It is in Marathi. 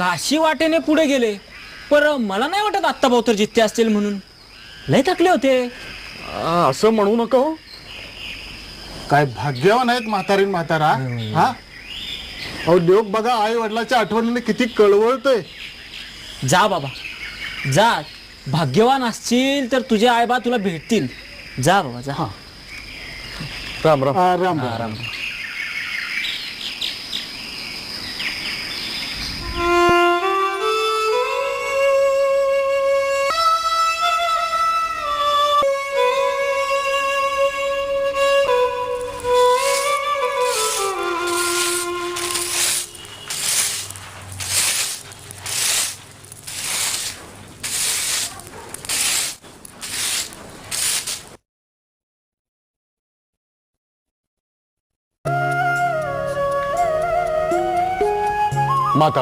काशी वाटेने पुढे गेले. पर मला नाही वाटत आत्ता भाऊ तर जित्ते असतील म्हणून. लय थकले होते. आ, असं म्हणू नका हो. काय भाग्यवान आहेत म्हातारीन म्हातारा हा? अहो लोक बघा आई वडिलाच्या आठवणीने किती कळवळतोय. जा बाबा. जा. भाग्यवान असतील तर तुझे आईबा तुला भेटतील. जा बाबा जा. राम राम. हा, राम राम. また